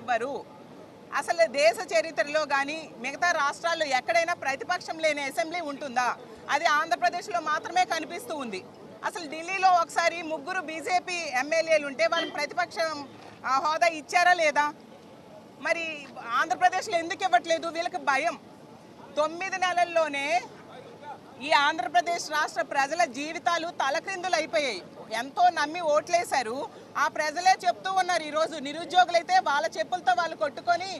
ఇవ్వరు. అసలు దేశ చరిత్రలో కానీ మిగతా రాష్ట్రాల్లో ఎక్కడైనా ప్రతిపక్షం లేని అసెంబ్లీ ఉంటుందా? అది ఆంధ్రప్రదేశ్లో మాత్రమే కనిపిస్తూ ఉంది. అసలు ఢిల్లీలో ఒకసారి ముగ్గురు బీజేపీ ఎమ్మెల్యేలు ఉంటే వాళ్ళకి ప్రతిపక్షం హోదా ఇచ్చారా లేదా? మరి ఆంధ్రప్రదేశ్లో ఎందుకు ఇవ్వట్లేదు? వీళ్ళకి భయం. తొమ్మిది నెలల్లోనే ఈ ఆంధ్రప్రదేశ్ రాష్ట్ర ప్రజల జీవితాలు తలక్రిందులు అయిపోయాయి ఎంతో నమ్మి ఓట్లేశారు. ఆ ప్రజలే చెప్తూ ఉన్నారు ఈరోజు. నిరుద్యోగులైతే వాళ్ళ చెప్పులతో వాళ్ళు కొట్టుకొని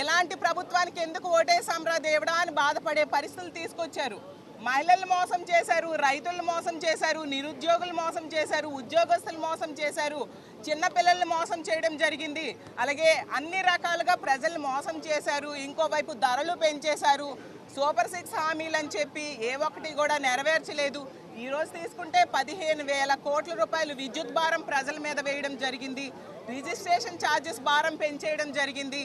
ఇలాంటి ప్రభుత్వానికి ఎందుకు ఓటేసాంరా దేవుడా అని బాధపడే పరిస్థితులు తీసుకొచ్చారు. మహిళలు మోసం చేశారు రైతులు మోసం చేశారు నిరుద్యోగులు మోసం చేశారు ఉద్యోగస్తులు మోసం చేశారు చిన్నపిల్లల్ని మోసం చేయడం జరిగింది. అలాగే అన్ని రకాలుగా ప్రజలు మోసం చేశారు ఇంకోవైపు ధరలు పెంచేశారు సూపర్ సిక్స్ హామీలు అని చెప్పి ఏ ఒక్కటి కూడా నెరవేర్చలేదు. ఈరోజు తీసుకుంటే పదిహేను వేల కోట్ల రూపాయలు విద్యుత్ భారం ప్రజల మీద వేయడం జరిగింది. రిజిస్ట్రేషన్ ఛార్జెస్ భారం పెంచేయడం జరిగింది.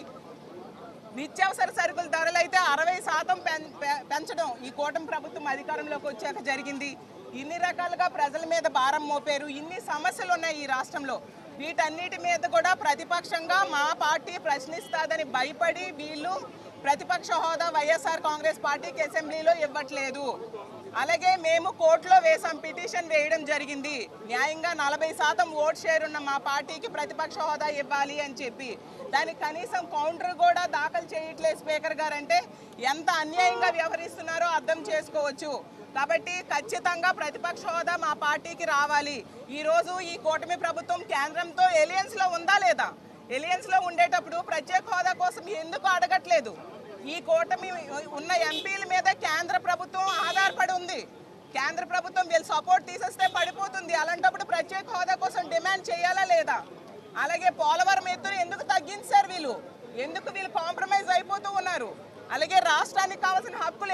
నిత్యావసర సరుకుల ధరలు అయితే పెంచడం ఈ కూటమి ప్రభుత్వం అధికారంలోకి వచ్చాక జరిగింది. ఇన్ని రకాలుగా ప్రజల మీద భారం మోపారు. ఇన్ని సమస్యలు ఉన్నాయి ఈ రాష్ట్రంలో. వీటన్నిటి మీద కూడా ప్రతిపక్షంగా మా పార్టీ ప్రశ్నిస్తాదని భయపడి వీళ్ళు ప్రతిపక్ష హోదా వైఎస్ఆర్ కాంగ్రెస్ పార్టీకి అసెంబ్లీలో ఇవ్వట్లేదు. అలాగే మేము కోర్టులో వేసాం పిటిషన్ వేయడం జరిగింది. న్యాయంగా నలభై శాతం ఓట్ షేర్ ఉన్న మా పార్టీకి ప్రతిపక్ష హోదా ఇవ్వాలి అని చెప్పి. దానికి కనీసం కౌంటర్ కూడా దాఖలు చేయట్లేదు స్పీకర్ గారు అంటే ఎంత అన్యాయంగా వ్యవహరిస్తున్నారో అర్థం చేసుకోవచ్చు. కాబట్టి ఖచ్చితంగా ప్రతిపక్ష హోదా మా పార్టీకి రావాలి. ఈరోజు ఈ కూటమి ప్రభుత్వం కేంద్రంతో ఎలియన్స్లో ఉందా లేదా? ఎలియన్స్లో ఉండేటప్పుడు ప్రత్యేక హోదా కోసం ఎందుకు అడగట్లేదు? ఈ కూటమి ఉన్న ఎంపీల మీద కేంద్ర ప్రభుత్వం ఆధారపడి ఉంది కేంద్ర ప్రభుత్వం వీళ్ళు సపోర్ట్ తీసేస్తే పడిపోతుంది. అలాంటప్పుడు ప్రత్యేక హోదా కోసం డిమాండ్ చేయాలా లేదా? అలాగే పోలవరం ఎత్తును ఎందుకు తగ్గించారు వీళ్ళు? ఎందుకు వీళ్ళు కాంప్రమైజ్ అయిపోతూ ఉన్నారు? అలాగే రాష్ట్రానికి కావాల్సిన హక్కులు